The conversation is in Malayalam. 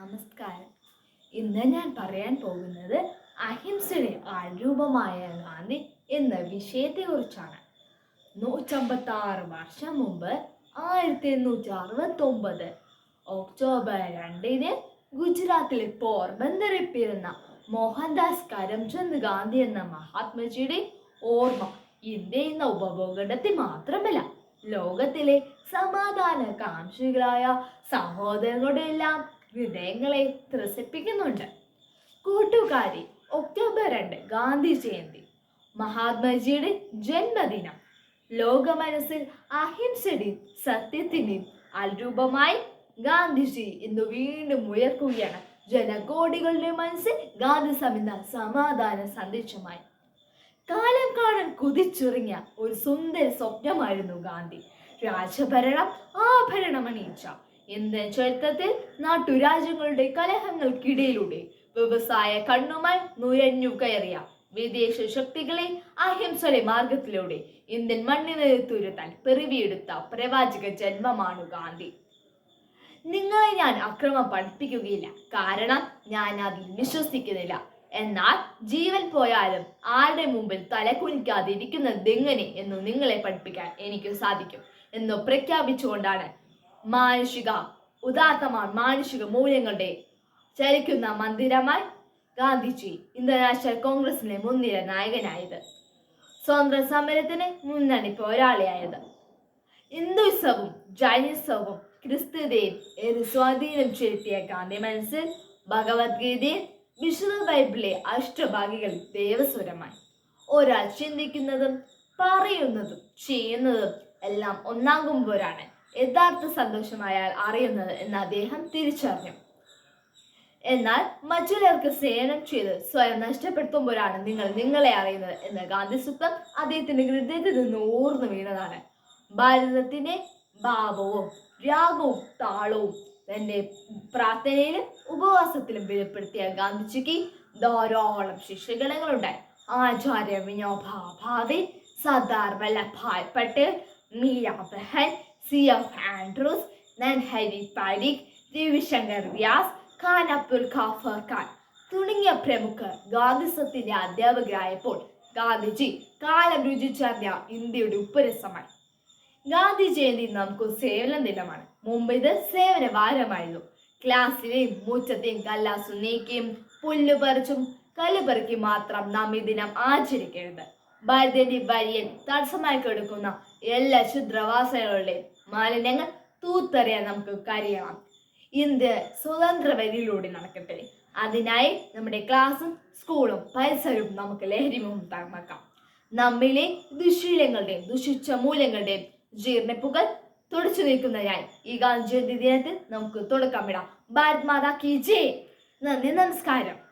നമസ്കാരം. ഇന്ന് ഞാൻ പറയാൻ പോകുന്നത് അഹിംസയുടെ ആൾരൂപമായ ഗാന്ധി എന്ന വിഷയത്തെക്കുറിച്ചാണ്. നൂറ്റമ്പത്തി ആറ് വർഷം മുമ്പ് ആയിരത്തി എണ്ണൂറ്റി അറുപത്തി ഒമ്പത് ഒക്ടോബർ രണ്ടിന് ഗുജറാത്തിലെ പോർബന്ദറിൽ പിറന്ന മോഹൻദാസ് കരംചന്ദ് ഗാന്ധി എന്ന മഹാത്മജിയുടെ ഓർമ്മ ഇന്ത്യ എന്ന ഉപഭൂഖണ്ഡത്തിൽ മാത്രമല്ല ലോകത്തിലെ സമാധാന കാംക്ഷികളായ സഹോദരങ്ങളുടെ എല്ലാം ഹൃദയങ്ങളെ ത്രസിപ്പിക്കുന്നുണ്ട്. കൂട്ടുകാരി ഒക്ടോബർ രണ്ട് ഗാന്ധി ജയന്തി. മഹാത്മജിയുടെ ജന്മദിനം. ലോക മനസ്സിൽ അഹിംസയുടെയും സത്യത്തിന് അൽരൂപമായി ഗാന്ധിജി ഇന്ന് വീണ്ടും ഉയർക്കുകയാണ്. ജനകോടികളുടെ മനസ്സിൽ ഗാന്ധി സമിത സമാധാന സന്ദേശമായി. കാലം കാണാൻ കുതിച്ചുറങ്ങിയ ഒരു സുന്ദര സ്വപ്നമായിരുന്നു ഗാന്ധി. രാജഭരണം ആഭരണമണിയിച്ച ഇന്ത്യൻ ചരിത്രത്തിൽ നാട്ടുരാജ്യങ്ങളുടെ കലഹങ്ങൾക്കിടയിലൂടെ വ്യവസായ കണ്ണുമായി നുഴഞ്ഞു കയറിയ വിദേശ ശക്തികളെ അഹിംസയുടെ മാർഗത്തിലൂടെ ഇന്ത്യൻ മണ്ണിന് തുരുത്താൻ പിറവിയെടുത്ത പ്രവാചക ജന്മമാണ് ഗാന്ധി. നിങ്ങളെ ഞാൻ അക്രമം പഠിപ്പിക്കുകയില്ല. കാരണം ഞാൻ അതിൽ വിശ്വസിക്കുന്നില്ല. എന്നാൽ ജീവൻ പോയാലും ആരുടെ മുമ്പിൽ തലകുനിക്കാതിരിക്കുന്നത് എങ്ങനെ എന്ന് നിങ്ങളെ പഠിപ്പിക്കാൻ എനിക്ക് സാധിക്കും. എന്ന് പ്രഖ്യാപിച്ചുകൊണ്ടാണ് മാനുഷിക ഉദാത്തമാണ് മാനുഷിക മൂല്യങ്ങളുടെ ചലിക്കുന്ന മന്ദിരമായി ഗാന്ധിജി ഇന്റർനാഷണൽ കോൺഗ്രസിലെ മുൻനിര നായകനായത്. സ്വാതന്ത്ര്യ സമരത്തിന് മുന്നണി പോരാളിയായത്. ഹിന്ദുസവും ജൈനിസവും ക്രിസ്തുതയും ഏത് സ്വാധീനം ചെലുത്തിയ ഗാന്ധി മനസ്സിൽ ഭഗവത്ഗീതയിൽ വിശുദ്ധ ബൈബിളിലെ അഷ്ടഭാഗികൾ ദേവസ്വരമായി. ഒരാൾ ചിന്തിക്കുന്നതും പറയുന്നതും ചെയ്യുന്നതും എല്ലാം ഒന്നാകുമ്പോഴാണ് യഥാർത്ഥ സന്തോഷമായാൽ അറിയുന്നത് എന്ന് അദ്ദേഹം തിരിച്ചറിഞ്ഞു. എന്നാൽ മറ്റുള്ളവർക്ക് സേവനം ചെയ്ത് സ്വയം നഷ്ടപ്പെടുത്തുമ്പോഴാണ് നിങ്ങൾ നിങ്ങളെ അറിയുന്നത് എന്ന ഗാന്ധി സൂത്രം അദ്ദേഹത്തിന്റെ ഹൃദയത്തിൽ നിന്ന് ഓർന്നു വീണതാണ്. ഭാരതത്തിന്റെ ഭാവവും രാഗവും താളവും തന്റെ പ്രാർത്ഥനയിലും ഉപവാസത്തിലും വെളിപ്പെടുത്തിയ ഗാന്ധിജിക്ക് ധാരാളം ശിഷ്യഗണങ്ങളുണ്ടായി. Acharya Vinoba Sardar Vallabhbhai Patel Meera Behn C F Andrews Narhari Parikh Ravishankar Vyas Khan Abdul Ghaffar Khan തുടങ്ങിയ പ്രമുഖർ ഗാന്ധിസത്തിന്റെ അധ്യാപകരായപ്പോൾ ഗാന്ധിജി കാലം രുചിച്ചറിഞ്ഞ ഇന്ത്യയുടെ ഉപ്പരസമായി. ഗാന്ധി ജയന്തി നമുക്ക് സേവന ദിനമാണ് മുമ്പ് സേവന വാരമായിരുന്നു ക്ലാസ്സിലെയും മുറ്റത്തെയും കല്ലാസു നീക്കിയും പുല്ലുപറിച്ചും കല്ലുപറിക്കും മാത്രം നാം ഈ ദിനം ആചരിക്കരുത്. ഭാരതന്റെ ഭാര്യൻ തടസ്സമായി കൊടുക്കുന്ന എല്ലാ ക്ഷുദ്രവാസനകളുടെയും മാലിന്യങ്ങൾ തൂത്തെറിയാൻ നമുക്ക് കരിയണം ഇന്ത്യ സ്വതന്ത്ര വരിയിലൂടെ നടക്കട്ടെ. അതിനായി നമ്മുടെ ക്ലാസ്സും സ്കൂളും പരിസരവും നമുക്ക് ലഹരിമുക്തമാക്കാം. നമ്മിലെ ദുശീലങ്ങളുടെയും ദുഷിച്ച മൂല്യങ്ങളുടെയും ജീർണിപ്പുകൾ തുടച്ചു നീക്കുന്നതിനായി ഈ ഗാന്ധി ജയന്തി ദിനത്തിൽ നമുക്ക് തുടക്കമിടാം. ഭാരത് മാതാ കി ജയ്. നന്ദി നമസ്കാരം.